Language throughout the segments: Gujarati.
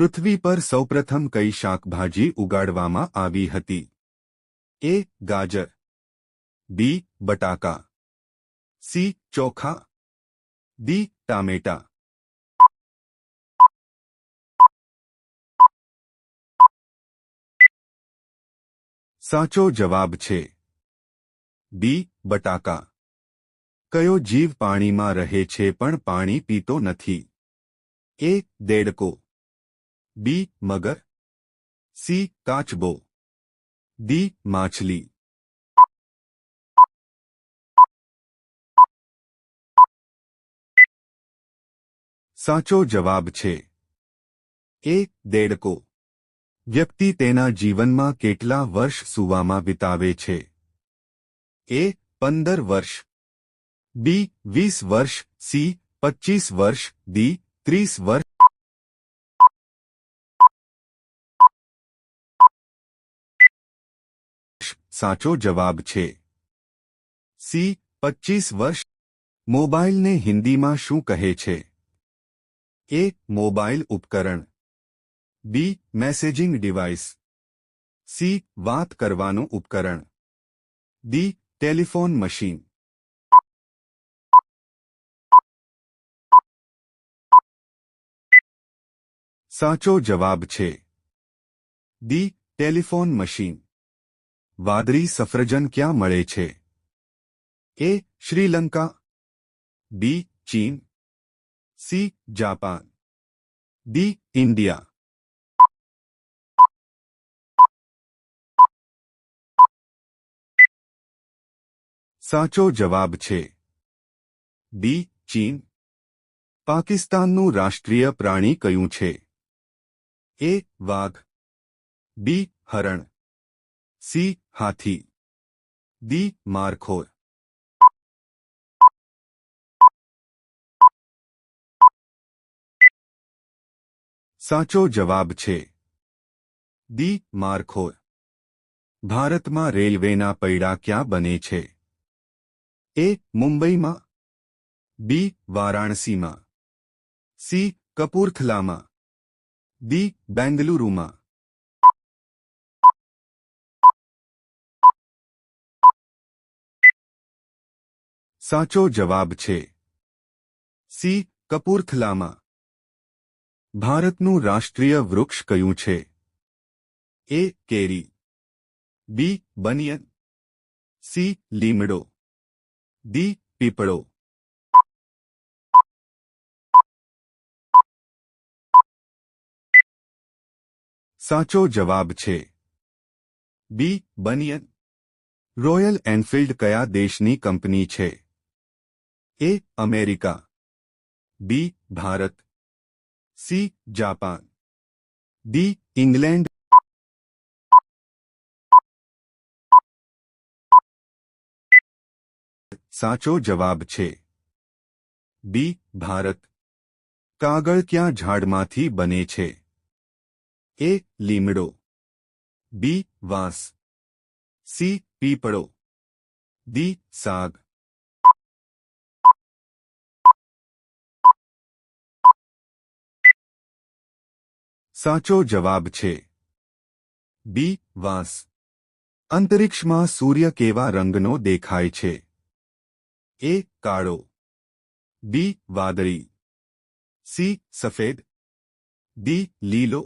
પૃથ્વી પર સૌપ્રથમ કઈ શાકભાજી ઉગાડવામાં આવી હતી એ ગાજર બી બટાકા સી ચોખા દી ટામેટા સાચો જવાબ છે બી બટાકા કયો જીવ પાણીમાં રહે છે પણ પાણી પીતો નથી એ દેડકો बी मगर सी काचबो डी माछली साचो जवाब छे ए 1.5 को जपती テナ જીવનમાં કેટલા વર્ષ સુવામાં બતાવે છે કે 15 વર્ષ બી 20 વર્ષ સી 25 વર્ષ ડી 30 વર્ષ साचो जवाब छे सी पच्चीस वर्ष मोबाइल ने हिंदी में शू कहे छे ए मोबाइल उपकरण बी मैसेजिंग डिवाइस सी बात करने उपकरण डी टेलीफोन मशीन साचो जवाब छे, दी टेलीफोन मशीन વાદળી સફરજન ક્યાં મળે છે એ શ્રીલંકા બી ચીન સી જાપાન દી ઇન્ડિયા સાચો જવાબ છે ડી ચીન પાકિસ્તાનનું રાષ્ટ્રીય પ્રાણી કયું છે એ વાઘ બી હરણ સી હાથી દી મારખોર સાચો જવાબ છે દી મારખોર ભારતમાં રેલવેના પૈડા ક્યાં બને છે એ મુંબઈમાં બી વારાણસીમાં સી કપૂરથલામાં દી બેંગલુરુમાં સાચો જવાબ છે સી કપૂરથલામાં ભારતનું રાષ્ટ્રીય વૃક્ષ કયું છે એ કેરી બી બનિયન સી લીમડો દી પીપળો સાચો જવાબ છે બી બનિયન રોયલ એન્ફિલ્ડ કયા દેશની કંપની છે A America B Bharat C Japan D England साचो जवाब छे बी भारत कागल क्या झाड़ माथी बने छे ए लीमड़ो बी वास सी पीपड़ो डी साग સાચો જવાબ છે બી વાંસ અંતરિક્ષમાં સૂર્ય કેવા રંગનો દેખાય છે એ કાળો બી વાદળી સી સફેદ ડી લીલો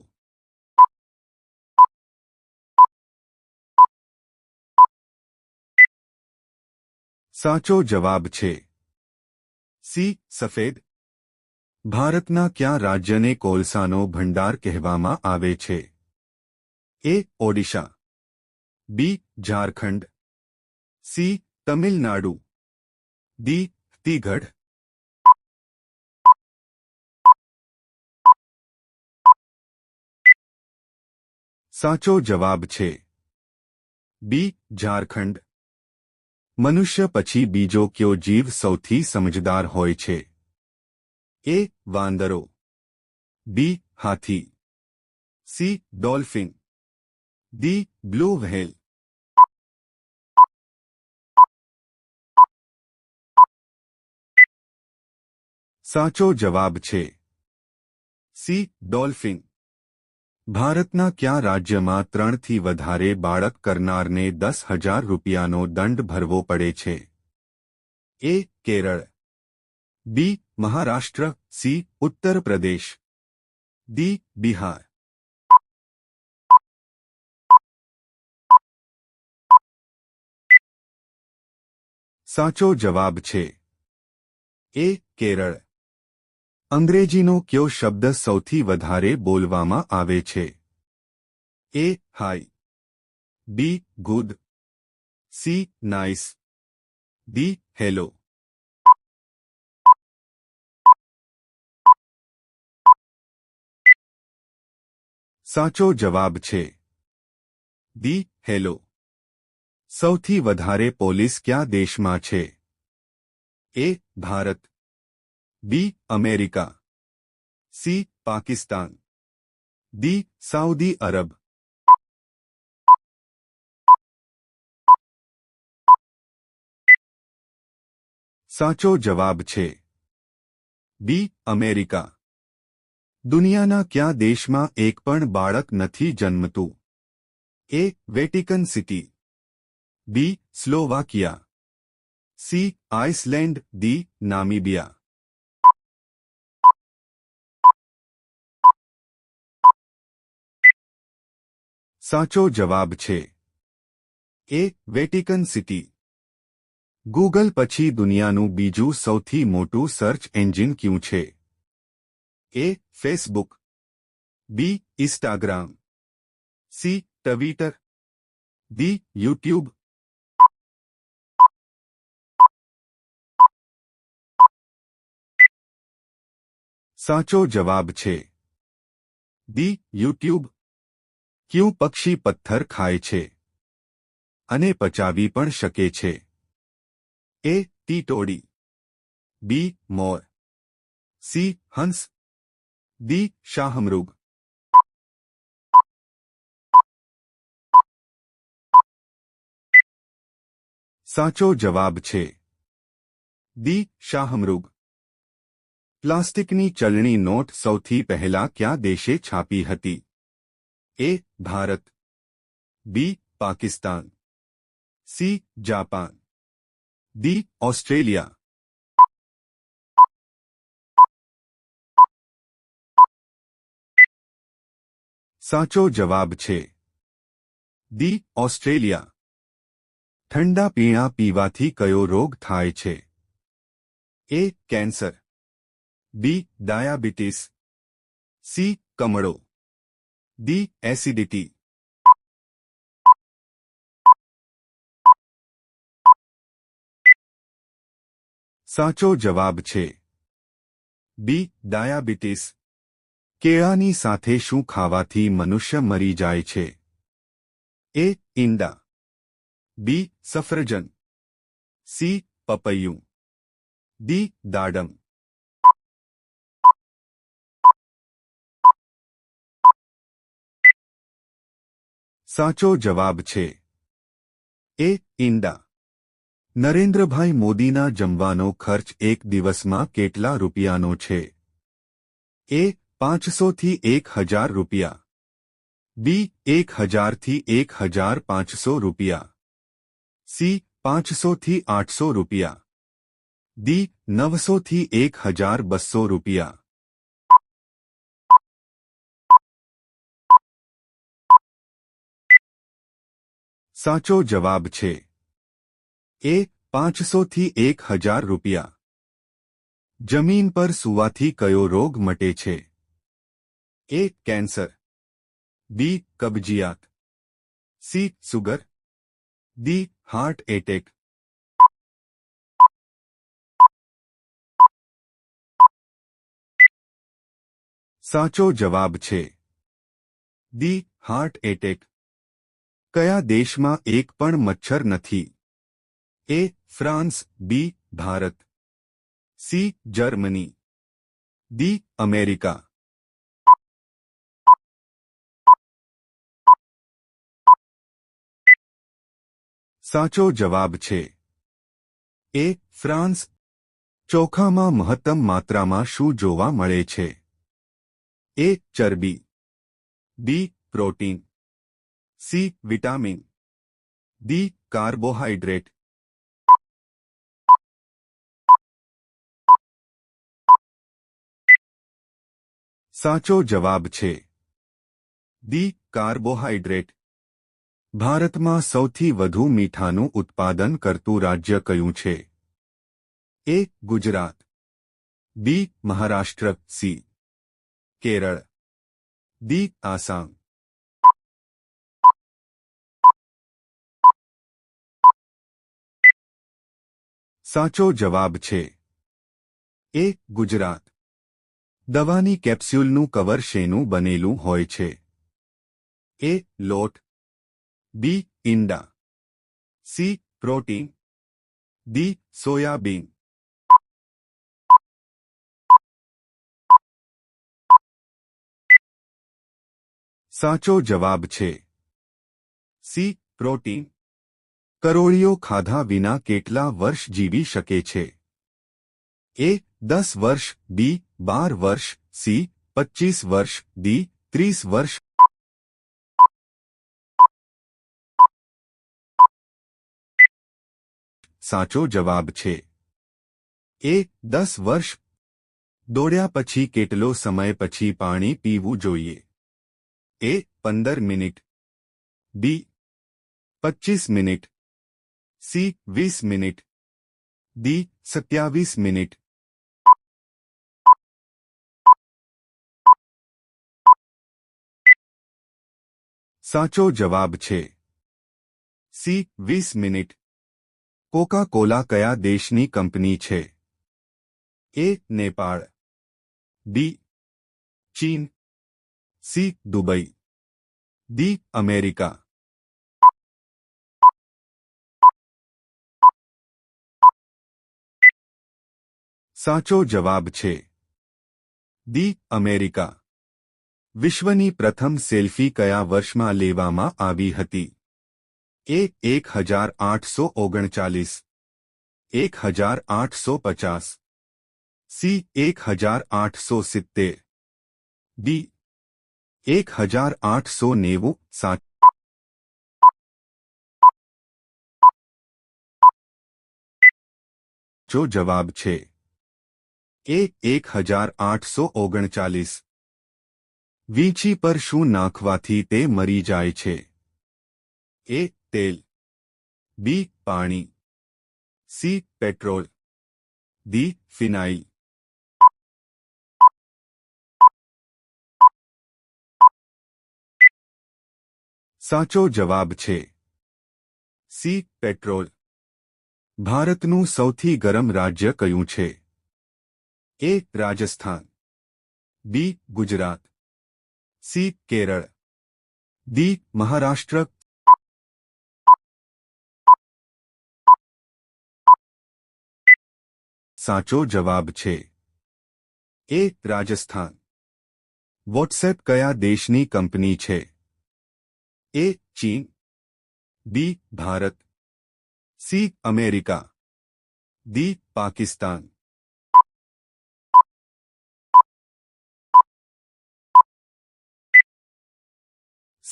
સાચો જવાબ છે સી સફેદ ભારતના ક્યાં રાજ્યને કોલસાનો ભંડાર કહેવામાં આવે છે A Odisha B Jharkhand C Tamil Nadu D તીગઢ સાચો જવાબ છે બી ઝારખંડ મનુષ્ય પછી બીજો કયો જીવ સૌથી સમજદાર હોય છે ए वानरो बी हाथी C dolphin D blue whale સાચો જવાબ છે સી ડોલ્ફિન ભારત ના ક્યા રાજ્યમાં 3 થી વધારે બાળક કરનારને 10000 રૂપિયાનો દંડ ભરવો પડે છે A Kerala B Maharashtra C Uttar Pradesh D Bihar સાચો જવાબ છે એ કેરળ અંગ્રેજીનો કયો શબ્દ સૌથી વધારે બોલવામાં આવે છે A hi B good C nice D hello साचो जवाब छे दी हेलो सौथी वधारे पोलिस क्या देश में छे A Bharat B America C Pakistan D Saudi Arabia साचो जवाब छे बी अमेरिका દુનિયાના ક્યાં દેશમાં એક પણ બાળક નથી જન્મતું એ Vatican City B Slovakia C Iceland D Namibia સાચો જવાબ છે એ વેટિકન સિટી ગૂગલ પછી દુનિયાનું બીજું સૌથી મોટું સર્ચ એન્જિન ક્યું છે A Facebook B Instagram C Twitter D YouTube સાચો જવાબ છે દી યુટ્યુબ ક્યું પક્ષી પથ્થર ખાય છે અને પચાવી પણ શકે છે એ ટીટોડી બી મોર સી હંસ दी शाहमरुग साचो जवाब छे दी शाहमरुग प्लास्टिकनी चलनी नोट सौ पहला क्या देशे छापी हती A Bharat B Pakistan C Japan D Australia સાચો જવાબ છે દી ઓસ્ટ્રેલિયા ઠંડા પીણા પીવાથી કયો રોગ થાય છે A cancer B diabetes C કમળો D acidity સાચો જવાબ છે બી ડાયાબિટીસ કેળાની સાથે શું ખાવાથી મનુષ્ય મરી જાય છે એ ઈંડા બી સફરજન સી પપૈયું ડી દાડમ સાચો જવાબ છે એ ઈંડા નરેન્દ્રભાઈ મોદીના જમવાનો ખર્ચ એક દિવસમાં કેટલા રૂપિયાનો છે એ 500 થી 1000 રૂપિયા બી 1000 થી 1500 રૂપિયા સી 500 થી 800 રૂપિયા ડી 900 થી 1200 રૂપિયા સાચો જવાબ છે એ 500 થી 1000 રૂપિયા જમીન પર સુવા થી કયો રોગ મટે છે A cancer B कब्जियात C sugar D heart attack साचो जवाब छे दी हार्ट एटैक कया देश में एक पण मच्छर नहीं A France B Bharat C Germany D America સાચો જવાબ છે એ ફ્રાન્સ ચોખામાં મહત્તમ માત્રામાં શું જોવા મળે છે એ ચરબી B protein C vitamin D carbohydrate સાચો જવાબ છે ડી કાર્બોહાઈડ્રેટ ભારતમાં સૌથી વધુ મીઠાનું ઉત્પાદન કરતું રાજ્ય કયું છે A Gujarat B Maharashtra C Kerala D Assam સાચો જવાબ છે એ ગુજરાત દવાની કેપ્સ્યુલનું કવર શેનું બનેલું હોય છે A lot B India C protein D soybean સાચો જવાબ છે સી પ્રોટીન કરોળિયો ખાધા વિના કેટલા વર્ષ જીવી શકે છે એ 10 વર્ષ બી 12 વર્ષ સી 25 વર્ષ ডি 30 વર્ષ साचो जवाब छे ए दस वर्ष दौड़ा पी के समय पी पा पीव जो ए पंदर मिनिट बी पच्चीस मिनिट सी वीस मिनिट डी सत्यावीस मिनिट साचो जवाब छे सी वीस मिनिट કોકા કોલા કયા દેશની કંપની છે એ નેપાળ બી ચીન સી દુબઈ દી અમેરિકા સાચો જવાબ છે દી અમેરિકા વિશ્વની પ્રથમ સેલ્ફી કયા વર્ષમાં લેવામાં આવી હતી के एक हजार आठ सौ ओगणचालीस एक हजार आठ सौ पचास सी एक हजार आठ सौ सित्ते डी एक हजार आठ सौ नेवो सात जो जवाब छे ए एक हजार आठ सौ ओगणचालीस वीछी पर शू नाखवा मरी जाए छे ए तेल बी पानी सी पेट्रोल डी फिनाई સાચો જવાબ છે સી પેટ્રોલ ભારતનું સૌથી ગરમ રાજ્ય કયું છે A Rajasthan B Gujarat C Kerala D Maharashtra साचो जवाब छे एक राजस्थान व्हाट्सएप कया देशनी कंपनी छे ए चीन B Bharat C America D Pakistan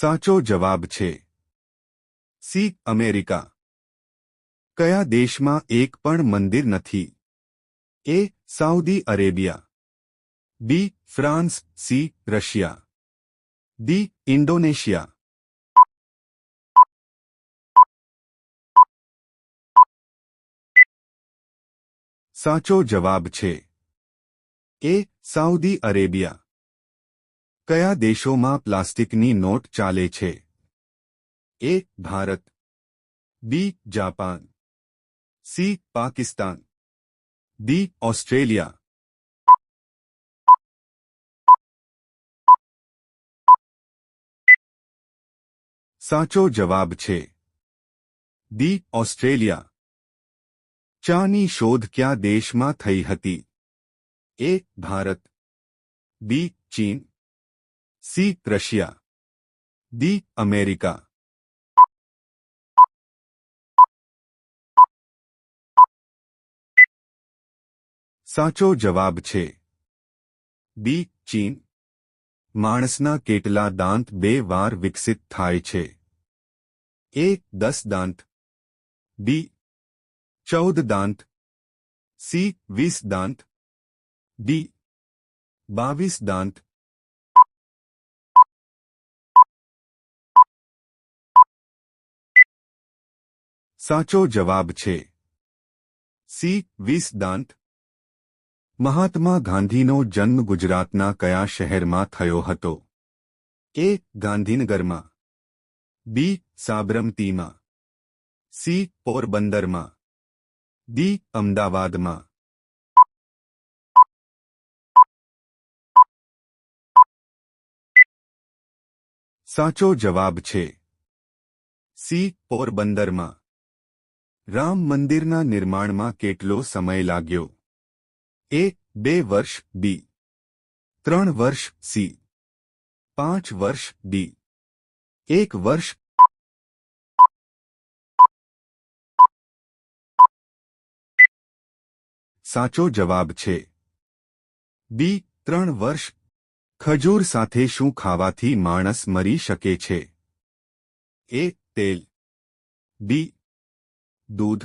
साचो जवाब छे सी अमेरिका कया देश में एकप मंदिर नहीं A Saudi Arabia B France C Russia D Indonesia साचो जवाब छे ए सऊदी अरेबिया क्या देशों में प्लास्टिक नी नोट चाले छे A Bharat B Japan C Pakistan D Australia साचो जवाब छे दी ऑस्ट्रेलिया चा शोध क्या देश में थी हती? ए भारत बी चीन सी रशिया दी अमेरिका સાચો જવાબ છે બી ચીન માણસના કેટલા દાંત બે વાર વિકસિત થાય છે એ દસ દાંત ડી ચૌદ દાંત સી વીસ દાંત ડી બાવીસ દાંત સાચો જવાબ છે સી વીસ દાંત મહાત્મા ગાંધીનો જન્મ ગુજરાતના કયા શહેરમાં થયો હતો એ ગાંધીનગરમાં બી સાબરમતીમાં સી પોરબંદરમાં ડી અમદાવાદમાં સાચો જવાબ છે સી પોરબંદરમાં રામ મંદિરના નિર્માણમાં કેટલો સમય લાગ્યો ए बी वर्ष डी 3 वर्ष सी 5 वर्ष डी 1 वर्ष સાચો જવાબ છે બી 3 વર્ષ ખજૂર સાથે શું ખાવાથી માનસ મરી શકે છે એ તેલ બી દૂધ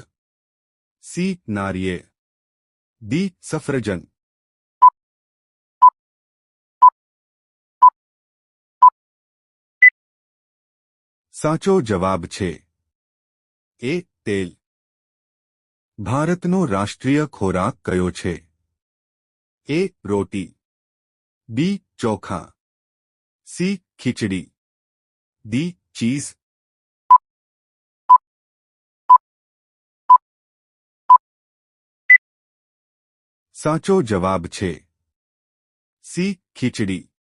સી નારિયે ડી સફરજન સાચો જવાબ છે એ તેલ ભારતનો રાષ્ટ્રીય ખોરાક કયો છે એ રોટી બી ચોખા સી ખીચડી દી ચીઝ સાચો જવાબ છે સી ખીચડી